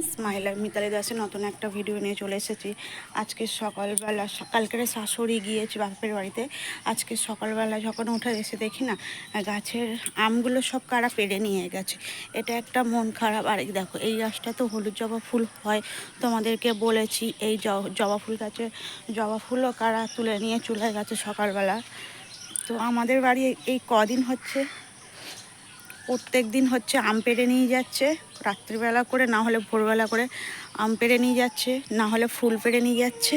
Friends মাহিলা Mitali দাসের নতুন একটা ভিডিও নিয়ে চলে এসেছি। আজকে সকালবেলা, কালকের শাশুড়ি গিয়েছি বাপের বাড়িতে। আজকে সকালবেলা যখন উঠে এসে দেখি না, গাছের আমগুলো সব কারা পেড়ে নিয়ে গেছে। এটা একটা মন খারাপ। আর দেখো, এই গাছটা তো হলুদ জবা ফুল হয়। তোমাদেরকে বলেছি, এই জবা ফুল গাছে, জবা ফুলও কারা তুলে নিয়ে চলে গেছে সকালবেলা। তো আমাদের বাড়ি এই কদিন হচ্ছে? প্রত্যেক দিন হচ্ছে আম পেড়ে নিয়ে যাচ্ছে। রাত্রিবেলা করে, না হলে ভোরবেলা করে আম পেড়ে নিয়ে যাচ্ছে, না হলে ফুল পেড়ে নিয়ে যাচ্ছে।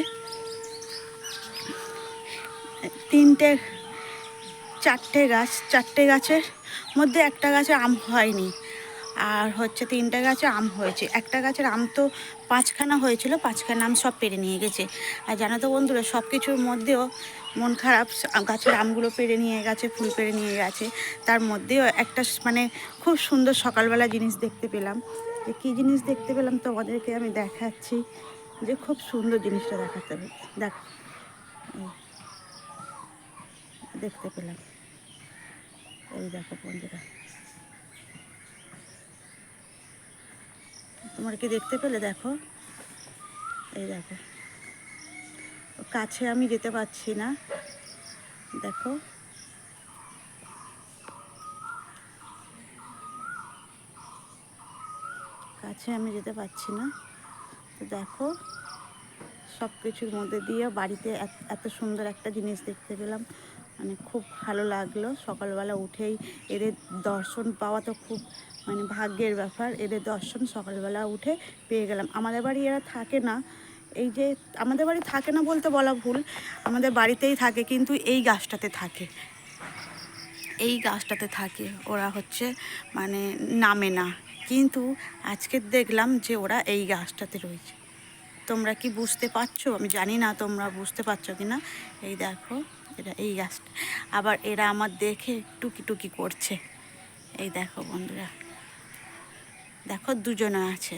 তিনটে, চারটে গাছ, চারটে গাছের মধ্যে একটা গাছে আম হয়নি। আর হচ্ছে তিনটে গাছে আম হয়েছে। একটা গাছের আম তো পাঁচখানা হয়েছিল, পাঁচখানা আম সব পেরে নিয়ে গেছে। আর জানো তো বন্ধুরা সব কিছুর মধ্যেও মন খারাপ, গাছের আমগুলো পেরে নিয়ে গেছে, ফুল পেরে নিয়ে গেছে। তার মধ্যেও একটা মানে খুব সুন্দর সকালবেলা জিনিস দেখতে পেলাম। যে কী জিনিস দেখতে পেলাম তোমাদেরকে আমি দেখাচ্ছি। যে খুব সুন্দর জিনিসটা দেখাতে হবে। দেখ। দেখতে পেলাম। এই দেখো বন্ধুরা। তোমার কি দেখতে পেলে, দেখো। এই দেখো। কাছে আমি যেতে পারছি না। দেখো। কাছে আমি যেতে পারছি না। তো দেখো। সব কিছুর মধ্যে দিয়ে বাড়িতে এত- এত সুন্দর একটা জিনিস দেখতে পেলাম। মানে খুব ভালো লাগল। সকালবেলা উঠেই এদের দর্শন পাওয়া তো খুব মানে ভাগ্যের ব্যাপার। এদের দর্শন সকালবেলা উঠে পেয়ে গেলাম। আমাদের বাড়ি এরা থাকে না। এই যে আমাদের বাড়ি থাকে না বলতে বলা ভুল। আমাদের বাড়িতেই থাকে, কিন্তু এই গাছটাতে থাকে। এই গাছটাতে থাকে। ওরা হচ্ছে মানে নামে না। কিন্তু আজকে দেখলাম যে ওরা এই গাছটাতে রয়েছে। তোমরা কি বুঝতে পারছ? আমি জানি না তোমরা বুঝতে পারছ কি না এই দেখো, এরা এই গাছটা আবার এরা আমার দেখে টুকি টুকি করছে। এই দেখো বন্ধুরা। দেখো দুজনে আছে।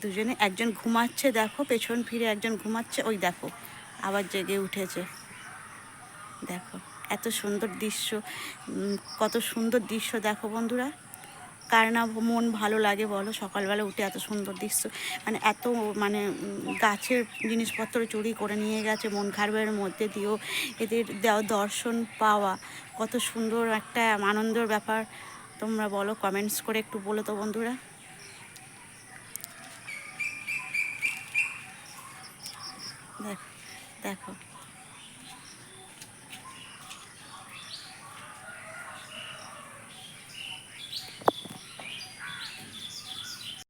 দুজনে একজন ঘুমাচ্ছে, দেখো, পেছন ফিরে একজন ঘুমাচ্ছে, ওই দেখো, আবার জেগে উঠেছে। দেখো, এত সুন্দর দৃশ্য কত সুন্দর দৃশ্য, দেখো বন্ধুরা। কার না মন ভালো লাগে বলো? সকালবেলা উঠে এত সুন্দর দৃশ্য। মানে এত মানে গাছের জিনিসপত্র চুরি করে নিয়ে গেছে, মন খারাপের মধ্যে দিয়েও এদের দেওয়া দর্শন পাওয়া। কত সুন্দর একটা আনন্দের ব্যাপার। তোমরা বলো কমেন্টস করে একটু বলো তো বন্ধুরা। দেখো দেখো।